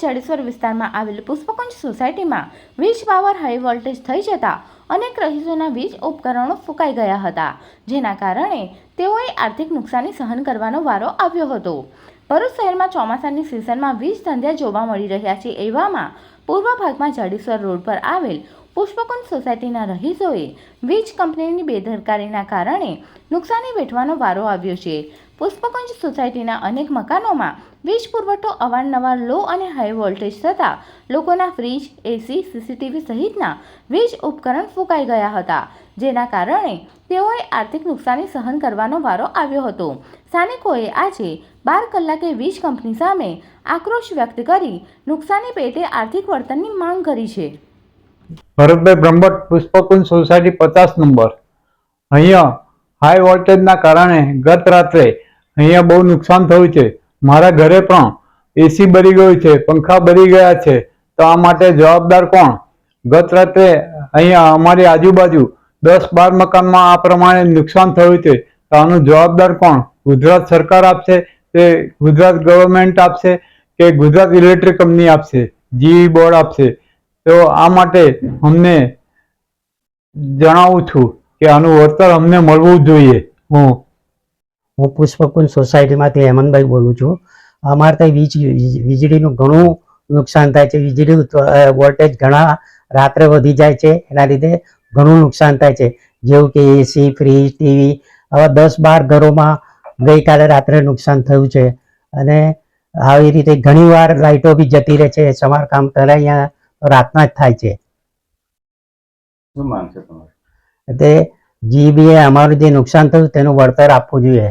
જડેશ્વર વિસ્તારમાં આવેલ પુષ્પકુંજ સોસાયટીમાં વીજ પાવર હાઈ વોલ્ટેજ થઈ જતા અનેક રહીશોના વીજ ઉપકરણો ફૂંકાઈ ગયા હતા, જેના કારણે તેઓએ આર્થિક નુકસાની સહન કરવાનો વારો આવ્યો હતો. ભરૂચ શહેરમાં ચોમાસાની સિઝનમાં વીજ ધંધ્યા જોવા મળી રહ્યા છે એવામાં પૂર્વ ભાગમાં જાડેશ્વર રોડ પર આવેલ પુષ્પકુંજ સોસાયટીના રહીશોએ વીજ કંપનીની બેદરકારીના કારણે નુકસાની વેઠવાનો વારો આવ્યો છે. પુષ્પકુંજ સોસાયટીના અનેક મકાનોમાં વીજ પુરવઠો અવારનવાર લો અને હાઈ વોલ્ટેજ થતાં લોકોના ફ્રીજ એસી સીસીટીવી સહિતના વીજ ઉપકરણ ફૂંકાઈ ગયા હતા. જેના કારણે તેઓએ આર્થિક નુકસાની સહન કરવાનો વારો આવ્યો હતો. સ્થાનિકોએ આજે બાર કલાકે વીજ કંપની સામે આક્રોશ વ્યક્ત કરી નુકસાની પેટે આર્થિક વળતરની માંગ કરી છે. ભરતભાઈ બ્રહ્મભટ્ટ, પુષ્પકુંજ સોસાયટી પચાસ નંબર. અહીંયા હાઈ વોલ્ટેજના કારણે ગત રાત્રે અહીંયા બહુ નુકસાન થયું છે. મારા ઘરે પણ એસી બરી ગયું છે, પંખા બળી ગયા છે. તો આ માટે જવાબદાર કોણ? ગત રાત્રે અહીંયા અમારી આજુબાજુ દસ બાર મકાનમાં આ પ્રમાણે નુકસાન થયું છે. તો આનું જવાબદાર કોણ? ગુજરાત સરકાર આપશે કે ગુજરાત ગવર્મેન્ટ આપશે કે ગુજરાત ઇલેક્ટ્રિક કંપની આપશે? જીવી બોર્ડ આપશે. તો આ માટે અમને જણાવું છું કે આનું વળતર અમને મળવું જોઈએ. હું હું પુષ્પકુંજ સોસાયટીમાંથી હેમંતભાઈ બોલું છું. અમારે ત્યાં વીજ વીજ- વીજળીનું ઘણું નુકસાન થાય છે. વીજળી વોલ્ટેજ ઘણા રાત્રે વધી જાય છે. એના લીધે ઘણું નુકસાન થાય છે. જેવું કે એસી ફ્રીજ ટીવી આવા દસ બાર ઘરોમાં ગઈકાલે રાત્રે નુકસાન થયું છે. અને આવી રીતે ઘણીવાર લાઇટો બી જતી રહે છે. સમારકામ કરે અહીંયા રાતના જ થાય છે. શું માંગ છે તમારી? તે જીબીએ અમારું જે નુકસાન થયું તેનું વળતર આપવું જોઈએ.